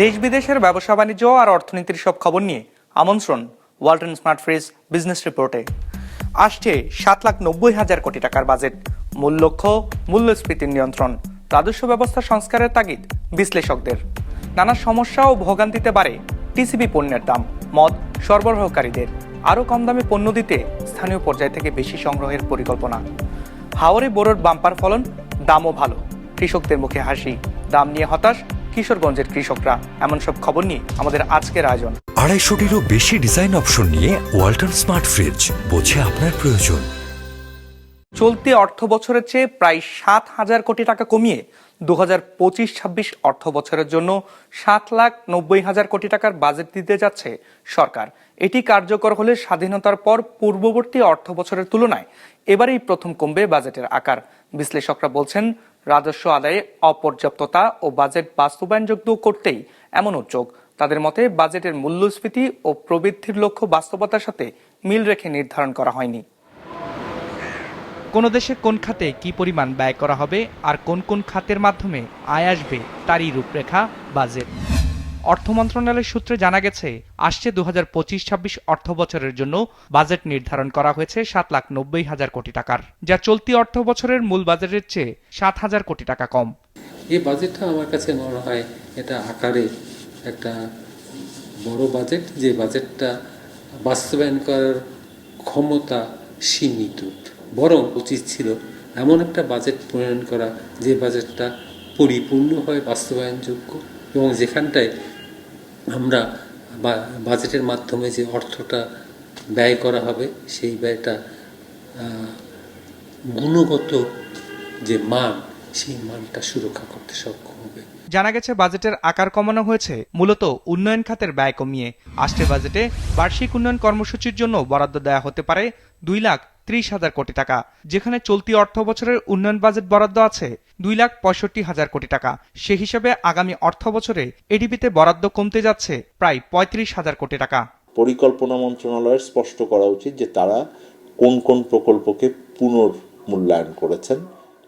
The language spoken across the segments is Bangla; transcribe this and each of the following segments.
দেশ বিদেশের ব্যবসা বাণিজ্য আর অর্থনীতির সব খবর নিয়ে আমন্ত্রণ ওয়ালটন স্মার্ট ফ্রিজ বিজনেস রিপোর্টে। আসছে সাত লাখ নব্বই হাজার কোটি টাকার বাজেট। মূল লক্ষ্য, মূল্যস্ফীতির নিয়ন্ত্রণ। রাজস্ব ব্যবস্থা সংস্কারের তাগিদ বিশ্লেষকদের। নানা সমস্যা ও ভোগান্তিতে বাড়ে টিসিবি পণ্যের দাম, মদ সরবরাহকারীদের। আরও কম দামে পণ্য দিতে স্থানীয় পর্যায় থেকে বেশি সংগ্রহের পরিকল্পনা। হাওরে বোরোর বাম্পার ফলন, দামও ভালো। কৃষকদের মুখে হাসি। দাম নিয়ে হতাশ কিশোরগঞ্জের কৃষকরা। এমন সব খবর নিয়ে আমাদের আজকের আয়োজন। আড়াইশোটিরও বেশি ডিজাইন অপশন নিয়ে ওয়ালটন স্মার্ট ফ্রিজ বোঝে আপনার প্রয়োজন। চলতি অর্থ বছরের চেয়ে প্রায় সাত হাজার কোটি টাকা কমিয়ে দু হাজার পঁচিশ ছাব্বিশ অর্থ বছরের জন্য সাত লাখ নব্বই হাজার কোটি টাকার বাজেট দিতে যাচ্ছে সরকার। এটি কার্যকর হলে স্বাধীনতার পর পূর্ববর্তী অর্থ বছরের তুলনায় এবারেই প্রথম কমবে বাজেটের আকার। বিশ্লেষকরা বলছেন, রাজস্ব আদায়ে অপর্যাপ্ততা ও বাজেট বাস্তবায়নযোগ্য করতেই এমন উদ্যোগ। তাদের মতে, বাজেটের মূল্যস্ফীতি ও প্রবৃদ্ধির লক্ষ্য বাস্তবতার সাথে মিল রেখে নির্ধারণ করা হয়নি। কোন দেশে কোন খাতে কি পরিমাণ ব্যয় করা হবে আর কোন কোন খাতের মাধ্যমে আয় আসবে তারই রূপরেখা বাজেট। অর্থ মন্ত্রণালয়ের সূত্রে জানা গেছে, আসছে দু হাজার পঁচিশ ছাব্বিশ অর্থ বছরের জন্য বাজেট নির্ধারণ করা হয়েছে সাত লাখ নব্বই হাজার কোটি টাকার, যা চলতি অর্থ বছরের মূল বাজেটের চেয়ে সাত হাজার কোটি টাকা কম। এই বাজেটটা আমার কাছে মনে হয় এটা আকারে একটা বড় বাজেট, যে বাজেটটা বাস্তবায়ন করার ক্ষমতা সীমিত, বরং উচিত ছিল এমন একটা বাজেট প্রণয়ন করা, যে বাজেটটা পরিপূর্ণ হয়, বাস্তবায়নযোগ্য, এবং যেখানটায় আমরা বাজেটের মাধ্যমে যে অর্থটা ব্যয় করা হবে, সেই ব্যয়টা গুণগত যে মান, সেই মানটা সুরক্ষা করতে সক্ষম হবে। জানা গেছে বাজেটের আকার কমানো হয়েছে, মূলত উন্নয়ন খাতের ব্যয় কমিয়ে। আসছে বাজেটে বার্ষিক উন্নয়ন কর্মসূচির জন্য বরাদ্দ দেওয়া হতে পারে দুই লাখ ত্রিশ হাজার কোটি টাকা, যেখানে চলতি অর্থ বছরের উন্নয়ন বাজেট বরাদ্দ আছে দুই লাখ পঁয়ষট্টি হাজার কোটি টাকা। সে হিসাবে আগামী অর্থ বছরে এডিবিতে বরাদ্দ কমতে যাচ্ছে প্রায় পঁয়ত্রিশ হাজার কোটি টাকা। পরিকল্পনা মন্ত্রণালয়ের স্পষ্ট করা উচিত যে তারা কোন কোন প্রকল্পকে পুনর্মূল্যায়ন করেছেন।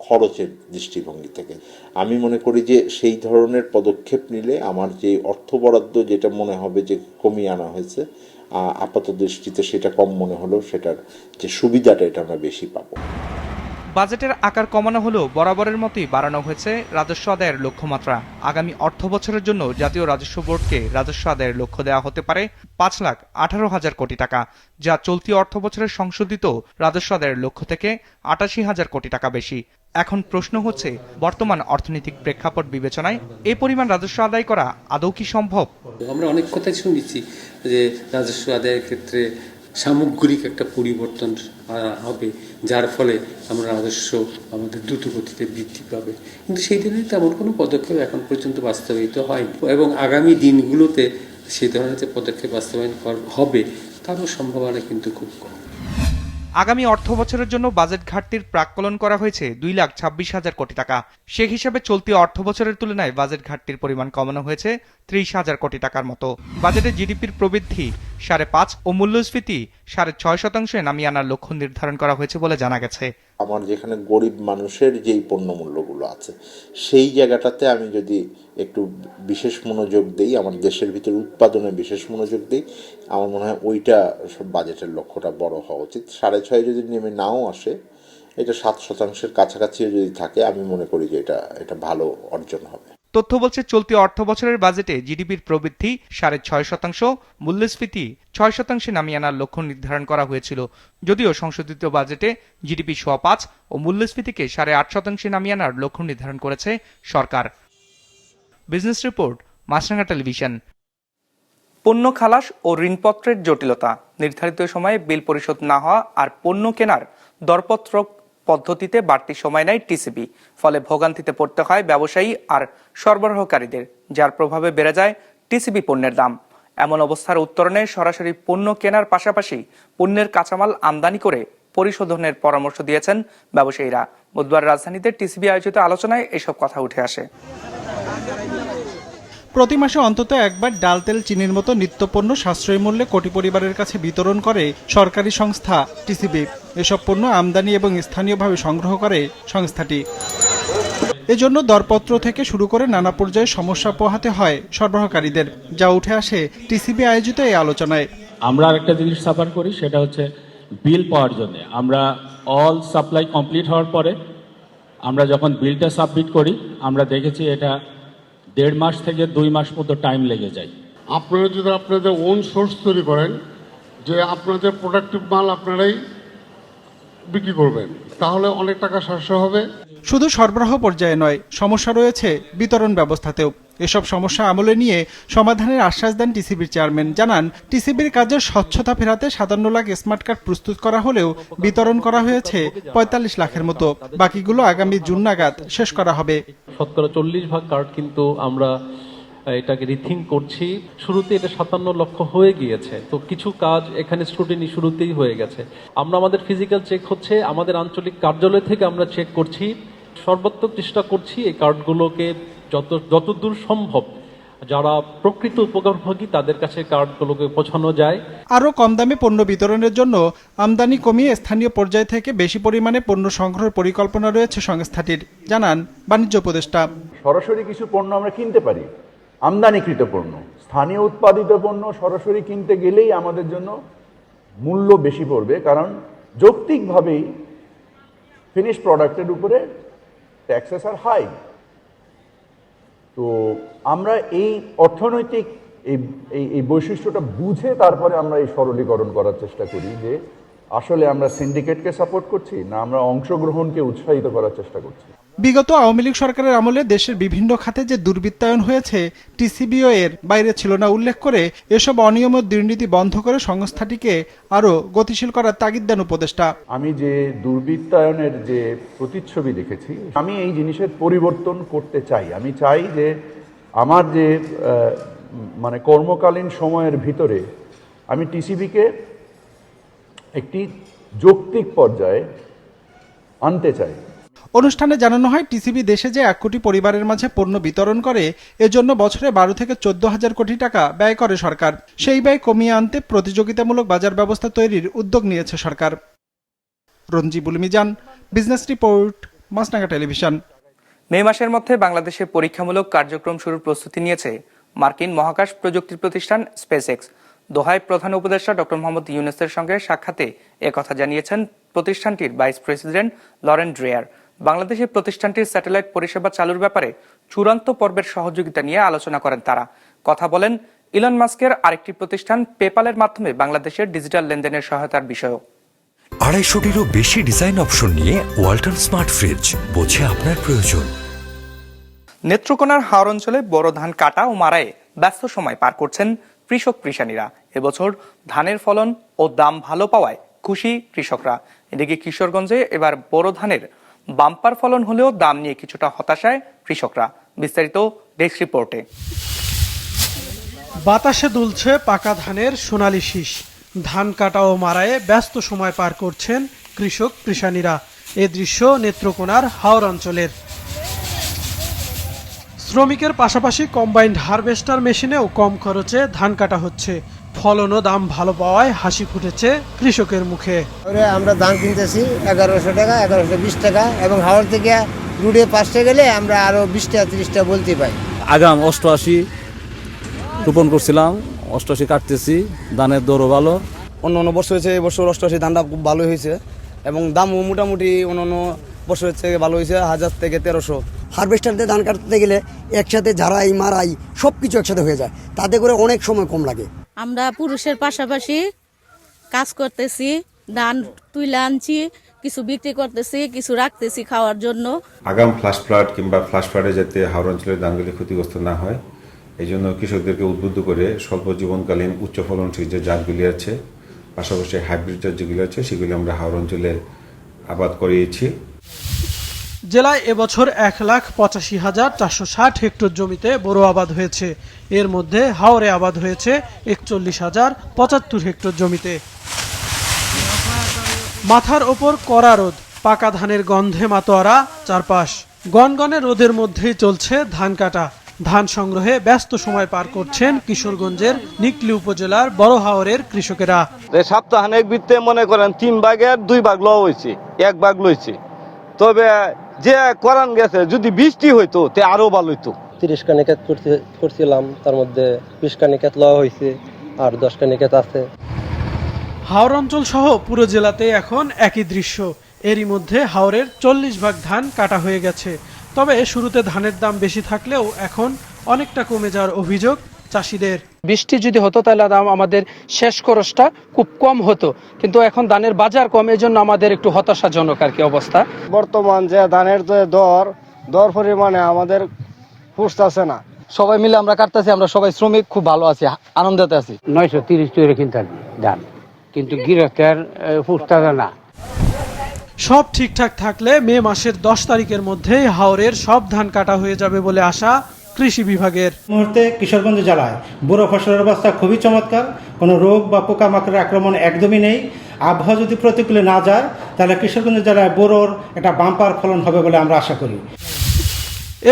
খরচের দৃষ্টিভঙ্গি থেকে। আমি মনে করি যে সেই ধরনের পদক্ষেপ নিলে আমার যে অর্থ বরাদ্দ যেটা মনে হবে যে কমিয়ে আনা হয়েছে আপাত দৃষ্টিতে সেটা কম মনে হলেও সেটার যে সুবিধাটা এটা আমরা বেশি পাবো। বাজেটের আকার কমানো হলেও বরাবরের মতোই বাড়ানো হয়েছে রাজস্ব আদায়ের লক্ষ্যমাত্রা। আগামী অর্থ বছরের জন্য জাতীয় রাজস্ব বোর্ডকে রাজস্ব আদায়ের লক্ষ্য দেওয়া হতে পারে পাঁচ লাখ আঠারো হাজার কোটি টাকা, যা চলতি অর্থ বছরের সংশোধিত রাজস্ব আদায়ের লক্ষ্য থেকে আটাশি হাজার কোটি টাকা বেশি। এখন প্রশ্ন হচ্ছে, বর্তমান অর্থনৈতিক প্রেক্ষাপট বিবেচনায় এই পরিমাণ রাজস্ব আদায় করা আদৌ কি সম্ভব? আমরা অনেক কথাই শুনেছি যে রাজস্ব আদায়ের ক্ষেত্রে সামগ্রিক একটা পরিবর্তন হবে, যার ফলে আমরা রাজস্ব আমাদের দ্রুত গতিতে বৃদ্ধি পাবে। কিন্তু সেই দিনে তেমন কোনো পদক্ষেপ এখন পর্যন্ত বাস্তবায়িত হয়নি। এবং আগামী দিনগুলোতে সেই ধরনের যে পদক্ষেপ বাস্তবায়ন হবে, তারও সম্ভাবনা কিন্তু খুব কম। আগামী অর্থ বছরের জন্য বাজেট ঘাটতির প্রাক্কলন করা হয়েছে দুই লাখ ছাব্বিশ হাজার কোটি টাকা। সে হিসাবে চলতি অর্থ বছরের তুলনায় বাজেট ঘাটতির পরিমাণ কমানো হয়েছে ত্রিশ হাজার কোটি টাকার মতো। বাজেটে জিডিপির প্রবৃদ্ধি সাড়ে পাঁচ ও মূল্যস্ফীতি সাড়ে ছয় শতাংশে নামিয়ে আনার লক্ষ্য নির্ধারণ করা হয়েছে বলে জানা গেছে। আমার যেখানে গরিব মানুষের যেই পণ্য মূল্যগুলো আছে, সেই জায়গাটাতে আমি যদি একটু বিশেষ মনোযোগ দিই, আমার দেশের ভিতরে উৎপাদনে বিশেষ মনোযোগ দিই, আমার মনে হয় ওইটা সব বাজেটের লক্ষ্যটা বড় হওয়া উচিত। সাড়ে ছয় যদি নেমে নাও আসে, এটা সাত শতাংশের কাছাকাছিও যদি থাকে, আমি মনে করি যে এটা এটা ভালো অর্জন হবে। তথ্য বলছে, চলতি অর্থ বছরের বাজেটে জিডিপির প্রবৃদ্ধি সাড়ে ছয় শতাংশ, মূল্যস্ফীতি ছয় শতাংশে নামিয়ে আনার লক্ষ্য নির্ধারণ করা হয়েছিল। যদিও সংশোধিত বাজেটে জিডিপি সোয়া পাঁচ ও মূল্যস্ফীতিকে সাড়ে আট শতাংশে নামিয়ে আনার লক্ষ্য নির্ধারণ করেছে সরকার। Business report, Maasranga television. পণ্য খালাস ও ঋণপত্রের জটিলতা। নির্ধারিত সময়ে বিল পরিশোধ না হওয়া আর পণ্য কেনার দরপত্র পদ্ধতিতে বাড়তি সময় নেয় টিসিবি। ফলে ভোগান্তিতে পড়তে হয় ব্যবসায়ী আর সরবরাহকারীদের, যার প্রভাবে বেড়ে যায় টিসিবি পণ্যের দাম। এমন অবস্থার উত্তরণে সরাসরি পণ্য কেনার পাশাপাশি পণ্যের কাঁচামাল আমদানি করে পরিশোধনের পরামর্শ দিয়েছেন ব্যবসায়ীরা। বুধবার রাজধানীতে টিসিবি আয়োজিত আলোচনায় এসব কথা উঠে আসে। প্রতি মাসে অন্তত একবার ডাল তেল চিনির মতো নিত্যপণ্য সাশ্রয়ী মূল্যে কোটি পরিবারের কাছে বিতরণ করে সরকারি সংস্থা টিসিবি। এসব পণ্য আমদানি এবং স্থানীয়ভাবে সংগ্রহ করে সংস্থাটি। এজন্য দরপত্র থেকে শুরু করে নানা পর্যায়ে সমস্যা পোহাতে হয় সরবরাহকারীদের। যা উঠে আসে টিসিবি আয়োজিত এই আলোচনায়। আমরা আরেকটা জিনিস সাফার করি, সেটা হচ্ছে বিল পাওয়ার জন্য। আমরা অল সাপ্লাই কমপ্লিট হওয়ার পরে আমরা যখন বিলটা সাবমিট করি, আমরা দেখেছি এটা দেড় মাস থেকে দুই মাস মতো টাইম লেগে যায়। আপনারা যদি আপনাদের ওন সোর্স তৈরি করেন যে আপনাদের প্রোডাক্টিভ মাল আপনারাই বিক্রি করবেন তাহলে অনেক টাকা সাশ্রয় হবে। শুধু সরবরাহ পর্যায়ে নয় সমস্যা রয়েছে বিতরণ ব্যবস্থাতেও। এসব সমস্যা আমলে নিয়ে সমাধানের আশ্বাস দেন টিসিবির চেয়ারম্যান। জানান, টিসিবির কাজের স্বচ্ছতা ফেরাতে সাতান্ন লাখ স্মার্ট কার্ড প্রস্তুত করা হলেও বিতরণ করা হয়েছে পঁয়তাল্লিশ লাখের মতো। বাকিগুলো আগামী জুন নাগাদ শেষ করা হবে। শতকরা চল্লিশ ভাগ কার্ড কিন্তু আমরা এটাকে রিথিং করছি। শুরুতে এটা সাতান্ন লক্ষ হয়ে গিয়েছে। তো কিছু কাজ এখানে স্ক্রুটিনি শুরুতেই হয়ে গেছে। আমরা আমাদের ফিজিক্যাল চেক হচ্ছে, আমাদের আঞ্চলিক কার্যালয় থেকে আমরা চেক করছি। সর্বাত্মক চেষ্টা করছি এই কার্ডগুলোকে যত যতদূর সম্ভব যারা প্রকৃত উপকারভোগী তাদের কাছে কার্ডগুলোকে পৌঁছানো যায়। আরও কম দামে পণ্য বিতরণের জন্য আমদানি কমিয়ে স্থানীয় পর্যায় থেকে বেশি পরিমাণে পণ্য সংগ্রহের পরিকল্পনা রয়েছে সংস্থাটির জানান বাণিজ্য উপদেষ্টা। সরাসরি কিছু পণ্য আমরা কিনতে পারি আমদানিকৃত পণ্য। স্থানীয় উৎপাদিত পণ্য সরাসরি কিনতে গেলেই আমাদের জন্য মূল্য বেশি পড়বে কারণ যৌক্তিকভাবেই ফিনিশ প্রোডাক্টের উপরে ট্যাক্সেস আর হাই তো আমরা এই অর্থনৈতিক, এই, এই- বৈশিষ্ট্যটা বুঝে তারপরে আমরা এই সরলীকরণ করার চেষ্টা করি যে আসলে আমরা সিন্ডিকেটকে সাপোর্ট করছি না আমরা অংশগ্রহণকে উৎসাহিত করার চেষ্টা করছি। বিগত আওয়ামী লীগ সরকারের আমলে দেশের বিভিন্ন খাতে যে দুর্বৃত্তায়ন হয়েছে, টিসিবিও এর বাইরে ছিল না উল্লেখ করে এসব অনিয়ম দুর্নীতি বন্ধ করে সংস্থাটিকে আরও গতিশীল করার তাগিদ দেন উপদেষ্টা। আমি যে দুর্বৃত্তায়নের যে প্রতিচ্ছবি দেখেছি, আমি এই জিনিসের পরিবর্তন করতে চাই। আমি চাই যে আমার যে মানে কর্মকালীন সময়ের ভিতরে আমি টিসিবিকে একটি যৌক্তিক পর্যায়ে আনতে চাই। অনুষ্ঠানে জানানো হয়, টিসিবি দেশে যে এক কোটি পরিবারের মাঝে পণ্য বিতরণ করে, এজন্য বছরে বারো থেকে চোদ্দ হাজার কোটি টাকা ব্যয় করে সরকার। সেই ব্যয় কমিয়ে আনতে প্রতিযোগিতামূলক বাজার ব্যবস্থা তৈরির উদ্যোগ নিয়েছে সরকার। Ranjibul Mizan, business report Maasranga television. May মাসের মধ্যে বাংলাদেশে পরীক্ষামূলক কার্যক্রম শুরুর প্রস্তুতি নিয়েছে মার্কিন মহাকাশ প্রযুক্তি প্রতিষ্ঠান স্পেসএক্স দোহায় প্রধান উপদেষ্টা ডক্টর মোহাম্মদ ইউনেসের সঙ্গে সাক্ষাতে একথা জানিয়েছেন প্রতিষ্ঠানটির ভাইস প্রেসিডেন্ট লরেন ড্রেয়ার। বাংলাদেশে প্রতিষ্ঠানটির স্যাটেলাইট পরিষেবা চালুর ব্যাপারে চূড়ান্ত পর্বের সহযোগিতা নিয়ে আলোচনা করেন তারা। কথা বলেন ইলন মাস্কের আরেকটি প্রতিষ্ঠান পেপালের মাধ্যমে বাংলাদেশের ডিজিটাল লেনদেনের সহায়তার বিষয়েও। আড়াইশোটিরও বেশি ডিজাইন অপশন নিয়ে ওয়ালটন স্মার্ট ফ্রিজ বোঝে আপনার প্রয়োজন। নেত্রকোনার হাওর অঞ্চলে বড় ধান কাটা ও মারায় ব্যস্ত সময় পার করছেন কৃষক কৃষানীরা। এবছর ধানের ফলন ও দাম ভালো পাওয়ায় খুশি কৃষকরা। এদিকে কিশোরগঞ্জে এবার বড় ধানের বাম্পার ফলন হলেও দাম নিয়ে কিছুটা হতাশায় কৃষকরা। বিস্তারিত ডেস্ক রিপোর্টে। বাতাসে দুলছে পাকা ধানের সোনালি শীষ। ধান কাটা ও মারায়ে ব্যস্ত সময় পার করছেন কৃষক কৃষানীরা। এ দৃশ্য নেত্রকোনার হাওর অঞ্চলের। শ্রমিকের পাশাপাশি কম্বাইন্ড হারভেস্টার মেশিনেও কম খরচে ধান কাটা হচ্ছে। ফলন ও দাম ভালো পাওয়ায় হাসি ফুটেছে কৃষকের মুখে। ওরে আমরা ধান কিনতেছি এগারোশো টাকা এগারোশো বিশ টাকা এবং হাওড় থেকে রুডে পাঁচটা গেলে আমরা আরও বিশ টাকা তিরিশ টাকা বলতে পাই। আগাম অষ্টআশি রোপণ করছিলাম অষ্টআশি কাটতেছি ধানের দরও ভালো। অন্য অন্য বছর হয়েছে এবছর অষ্টআশি ধানটা খুব ভালো হয়েছে এবং দামও মোটামুটি অন্য অন্য বছরের থেকে ভালো হয়েছে হাজার থেকে তেরোশো। হারভেস্টার দিয়ে ধান কাটতে গেলে একসাথে ঝাড়াই মারাই সব কিছু একসাথে হয়ে যায় তাতে করে অনেক সময় কম লাগে। আমরা পুরুষের পাশাপাশি কাজ করতেছি, ধান তুলে আনছি, কিছু বিক্রি করতেছি, কিছু রাখতেছি খাওয়ার জন্য। আগাম ফ্লাশ ফ্লাড কিংবা ফ্লাশ ফ্লাডে যাতে হাওড় অঞ্চলের ধানগুলি ক্ষতিগ্রস্ত না হয়, এই জন্য কৃষকদেরকে উদ্বুদ্ধ করে স্বল্প জীবনকালীন উচ্চ ফলনশীল যে জাতগুলি আছে, পাশাপাশি হাইব্রিড জাত যেগুলি আছে, সেগুলি আমরা হাওড় অঞ্চলে আবাদ করিয়েছি। জেলায় এবছর এক লাখ পঁচাশি হাজার চারশো ষাট হেক্টর জমিতে বড় আবাদ হয়েছে। এর মধ্যে হাওরে আবাদ হয়েছে একচল্লিশ হাজার পঁচাত্তর হেক্টর জমিতে। মাথার ওপর কড়া রোদ, পাকা ধানের গন্ধে মাতোয়ারা চারপাশ। গনগনে রোদের মধ্যেই চলছে ধান কাটা। ধান সংগ্রহে ব্যস্ত সময় পার করছেন কিশোরগঞ্জের নিকলি উপজেলার বড় হাওরের কৃষকেরা। বৃত্তে মনে করেন তিন ভাগের দুই ভাগ লওয়া হয়েছে, এক ভাগ লইছে। তবে যে করান গেছে যদি বৃষ্টি হইতো তে আরও ভালো হইতো। তিরিশ কানিকাত করছিলাম তার মধ্যে বিশ কানিকাত লওয়া হয়েছে আর দশ কানিকাত আছে। হাওর অঞ্চল সহ পুরো জেলাতে এখন একই দৃশ্য। এরই মধ্যে হাওরের চল্লিশ ভাগ ধান কাটা হয়ে গেছে। তবে শুরুতে ধানের দাম বেশি থাকলেও এখন অনেকটা কমে যাওয়ার অভিযোগ চাষিদের। বৃষ্টি যদি হতো তাহলে দাম আমাদের শেষ খরচটা খুব কম হতো। কিন্তু এখন ধানের বাজার কম এই জন্য আমাদের একটু হতাশাজনক আর কি অবস্থা। বর্তমান যে ধানের যে দর দর পরিমাণে আমাদের পুষতেছে না। সবাই মিলে আমরা কাটতেছি আমরা সবাই শ্রমিক খুব ভালো আছি আনন্দতে আছি। নয়শো তিরিশ তৈরি কিনতে ধান কিন্তু গৃহস্থের পুষতে না। সব ঠিকঠাক থাকলে মে মাসের দশ তারিখের মধ্যে হাওরের সব ধান কাটা হয়ে যাবে বলে আশা কৃষি বিভাগের। মুহূর্তে কিশোরগঞ্জ জেলায় বুড়ো ফসলের অবস্থা খুবই চমৎকার। কোনো রোগ বা পোকামাকড়ের আক্রমণ একদমই নেই। আবহাওয়া যদি প্রতিকূলে না যায় তাহলে কিশোরগঞ্জ জেলায় বোরোর একটা বাম্পার ফলন হবে বলে আমরা আশা করি।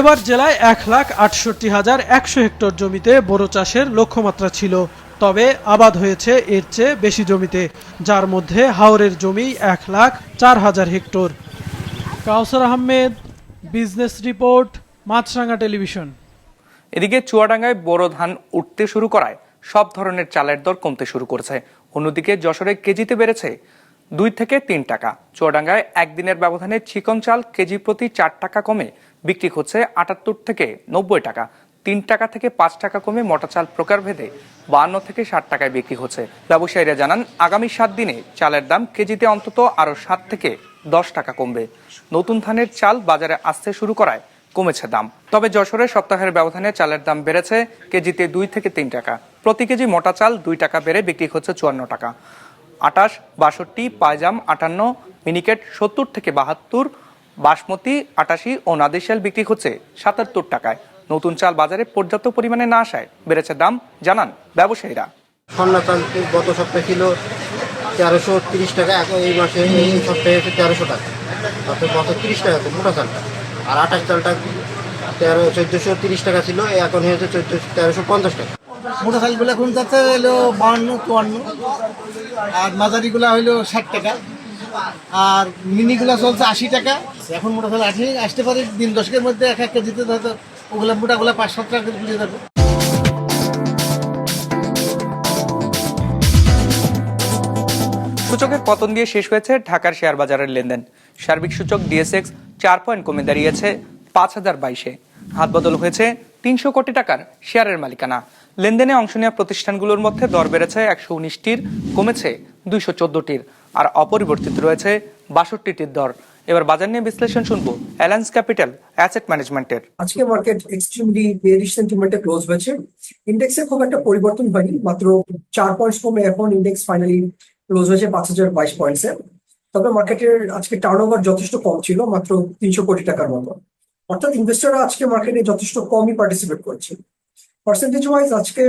এবার জেলায় এক লাখ আটষট্টি হাজার একশো হেক্টর জমিতে বোরো চাষের লক্ষ্যমাত্রা ছিল। তবে আবাদ হয়েছে এর চেয়ে বেশি জমিতে যার মধ্যে হাওরের জমি এক লাখ চার হাজার hectare. Kausar Ahmed business report Maasranga television. এদিকে চুয়াডাঙ্গায় বোরো ধান উঠতে শুরু করায় সব ধরনের চালের দর কমতে শুরু করেছে। অন্যদিকে যশোরে কেজিতে বেড়েছে দুই থেকে তিন টাকা। চুয়াডাঙ্গায় একদিনের ব্যবধানে চিকন চাল কেজি প্রতি চার টাকা কমে বিক্রি হচ্ছে আটাত্তর থেকে নব্বই টাকা। তিন টাকা থেকে পাঁচ টাকা কমে মোটা চাল প্রকারভেদে বান্ন থেকে ষাট টাকায় বিক্রি হচ্ছে। ব্যবসায়ীরা জানান, আগামী সাত দিনে চালের দাম কেজিতে অন্তত আরও সাত থেকে দশ টাকা কমবে। নতুন ধানের চাল বাজারে আসতে শুরু করায় কমেছে দাম। তবে যশোরে সপ্তাহের ব্যবধানে চালের দাম বেড়েছে কেজিতে দুই থেকে তিন টাকা। প্রতি কেজি মোটা চাল দুই টাকা বেড়ে বিক্রি হচ্ছে চুয়ান্ন টাকা। আটাশ, বাষট্টি, পায়জাম, আটান্ন, মিনিকেট সত্তর থেকে বাহাত্তর, বাসমতি আটাশি ও নাদেশাল বিক্রি হচ্ছে সাতাত্তর টাকায়। নতুন চাল বাজারে পর্যাপ্ত পরিমাণে না আসায় বেড়েছে দাম, জানান ব্যবসায়ীরা। চাল গত সপ্তাহে ছিল তেরোশো তিরিশ টাকা, এখন এই মাসে এই সপ্তাহে তেরোশো টাকা। তারপরে গত তিরিশ টাকা মোটা চালটা। আর আঠাশ চালটা তেরো চোদ্দোশো তিরিশ টাকা ছিল এখন হয়েছে চোদ্দ তেরোশো পঞ্চাশ টাকা। মোটা চালগুলো এখন যাচ্ছে হলো বাহান্ন চুয়ান্ন। আর মাঝারিগুলো হইল ষাট টাকা। আর মিনিগুলো চলছে আশি টাকা। এখন মোটা চাল আশি আসতে পারে দিন দশকের মধ্যে এক এক কেজিতে হয়তো ওগুলো মোটাগুলো পাঁচ সাত টাকা করে যাবে। সূচকের পতন দিয়ে শেষ হয়েছে ঢাকার শেয়ার বাজারের লেনদেন। সার্বিক সূচক ডিএসএক্স চার পয়েন্ট কমে দাঁড়িয়েছে পাঁচ হাজার বাইশে। হাত বদল হয়েছে তিনশো কোটি টাকার শেয়ারের মালিকানা। লেনদেনে অংশ নেওয়া প্রতিষ্ঠানগুলোর মধ্যে দর বেড়েছে একশো উনিশটির, কমেছে দুইশো চোদ্দটির, আর অপরিবর্তিত রয়েছে বাষট্টিটির দর। এবার বাজার নিয়ে বিশ্লেষণ শুনব অ্যালায়েন্স ক্যাপিটাল অ্যাসেট ম্যানেজমেন্টের। আজকে মার্কেট এক্সট্রিমলি বেয়ারিশ সেন্টিমেন্টে ক্লোজ হয়েছে। ইন্ডেক্সে খুব একটা পরিবর্তন হয়নি, মাত্র চার পয়েন্টস কমে এখন ইন্ডেক্স ফাইনালি ক্লোজ হয়েছে পাঁচ হাজার বাইশ পয়েন্টসে তবে মার্কেটের আজকে টার্ন ওভার যথেষ্ট কম ছিল, মাত্র তিনশো কোটি টাকার মতো। অর্থাৎ ইনভেস্টররা আজকে মার্কেটে যথেষ্ট কমই পার্টিসিপেট করছে। পার্সেন্টেজ ওয়াইজ আজকে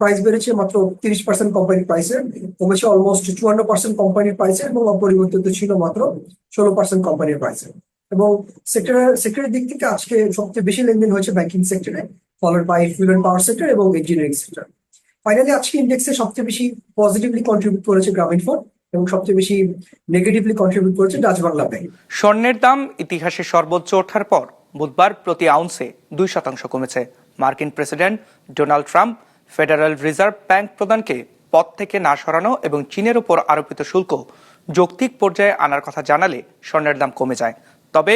প্রাইস বেড়েছে মাত্র তিরিশ পার্সেন্ট কোম্পানির প্রাইসে কমেছে অলমোস্ট চুয়ান্ন পার্সেন্ট কোম্পানির প্রাইসে এবং অপরিবর্তিত ছিল মাত্র ষোলো পার্সেন্ট কোম্পানির প্রাইসে এবং সেক্টরের সেক্টরের দিক থেকে আজকে সবচেয়ে বেশি লেনদেন হয়েছে ব্যাংকিং সেক্টরে followed by fuel and power sector এবং ইঞ্জিনিয়ারিং সেক্টর ফাইনালি আজকে ইন্ডেক্সে সবচেয়ে বেশি পজিটিভলি কন্ট্রিবিউট করেছে গ্রামীণ ফোন এবং সবচেয়ে বেশি নেগেটিভলি কন্ট্রিবিউট করেছে ডাচ বাংলা ব্যাংক স্বর্ণের দাম ইতিহাসে সর্বোচ্চ ওঠার পর বুধবার প্রতি আউন্সে দুই শতাংশ কমেছে। মার্কিন president Donald Trump federal reserve bank প্রধানকে পদ থেকে না সরানো এবং চীনের উপর আরোপিত শুল্ক যৌক্তিক পর্যায়ে আনার কথা জানালে স্বর্ণের দাম কমে যায়। তবে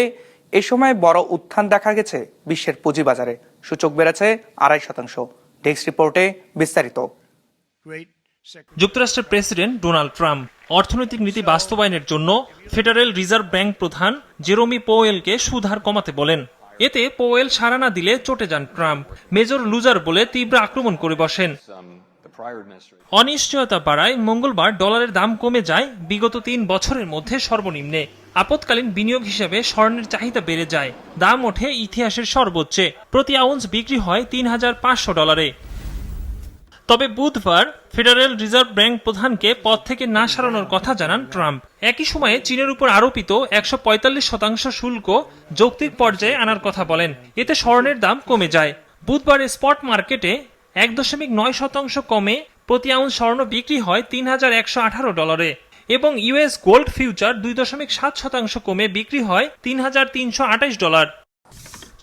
এ সময় বড় উত্থান দেখা গেছে বিশ্বের পুঁজিবাজারে সূচক বেড়েছে আড়াই শতাংশ। ডেস্ক রিপোর্টে বিস্তারিত। যুক্তরাষ্ট্রের প্রেসিডেন্ট ডোনাল্ড ট্রাম্প অর্থনৈতিক নীতি বাস্তবায়নের জন্য ফেডারেল রিজার্ভ ব্যাংক প্রধান জেরোমি পোয়েলকে সুদহার কমাতে বলেন। এতে পোয়েল সাড়া না দিলে চটে যান ট্রাম্প। মেজর লুজার বলে তীব্র আক্রমণ করে বসেন। অনিশ্চয়তা বাড়ায় মঙ্গলবার ডলারের দাম কমে যায় বিগত তিন বছরের মধ্যে সর্বনিম্নে। আপতকালীন বিনিয়োগ হিসেবে স্বর্ণের চাহিদা বেড়ে যায়। দাম ওঠে ইতিহাসের সর্বোচ্চে। প্রতি আউন্স বিক্রি হয় তিন হাজার পাঁচশো ডলারে। তবে বুধবার ফেডারেল রিজার্ভ ব্যাংক প্রধানকে পদ থেকে না সরানোর কথা জানান ট্রাম্প। একই সময়ে চীনের উপর আরোপিত একশো পঁয়তাল্লিশ শতাংশ শুল্ক যৌক্তিক পর্যায়ে আনার কথা বলেন। এতে স্বর্ণের দাম কমে যায়। বুধবার স্পট মার্কেটে এক দশমিক নয় শতাংশ কমে প্রতি আউন্স স্বর্ণ বিক্রি হয় তিন হাজার একশো আঠারো ডলারে এবং ইউএস গোল্ড ফিউচার দুই দশমিক সাত শতাংশ কমে বিক্রি হয় তিন হাজার তিনশো আঠাশ ডলার।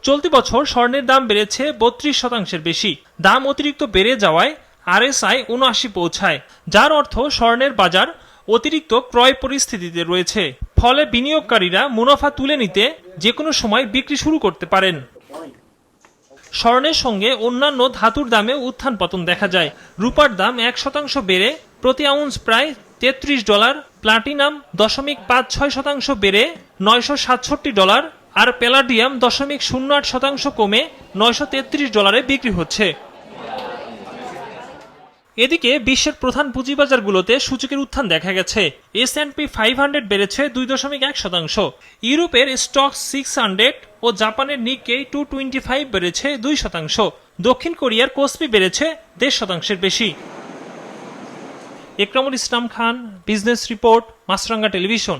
চলতি বছর স্বর্ণের দাম বেড়েছে বত্রিশ শতাংশের বেশি। দাম অতিরিক্ত বেড়ে যাওয়ায় আরএসআই উনআশি পৌঁছায়, যার অর্থ স্বর্ণের বাজার অতিরিক্ত ক্রয় পরিস্থিতিতে রয়েছে। ফলে বিনিয়োগকারীরা মুনাফা তুলে নিতে যে কোনো সময় বিক্রি শুরু করতে পারেন। স্বর্ণের সঙ্গে অন্যান্য ধাতুর দামে উত্থান পতন দেখা যায়। রূপার দাম এক শতাংশ বেড়ে প্রতি আউন্স প্রায় তেত্রিশ ডলার, প্লাটিনাম দশমিক পাঁচ ছয় শতাংশ বেড়ে নয়শো সাতষট্টি ডলার, আর প্যালাডিয়াম দশমিক শূন্য আট শতাংশ কমে নয়শো তেত্রিশ ডলারে বিক্রি হচ্ছে। এদিকে বিশ্বের প্রধান পুঁজিবাজারগুলোতে সূচকের উত্থান দেখা গেছে। S and P five hundred বেড়েছে দুই দশমিক এক শতাংশ। ইউরোপের স্টক সিক্স হান্ড্রেড ও জাপানের নিক্কেই টু টোয়েন্টি ফাইভ বেড়েছে দুই শতাংশ। দক্ষিণ কোরিয়ার কোসপি বেড়েছে দেড় শতাংশের বেশি। Ekramul Islam Khan, business report, Maasranga television.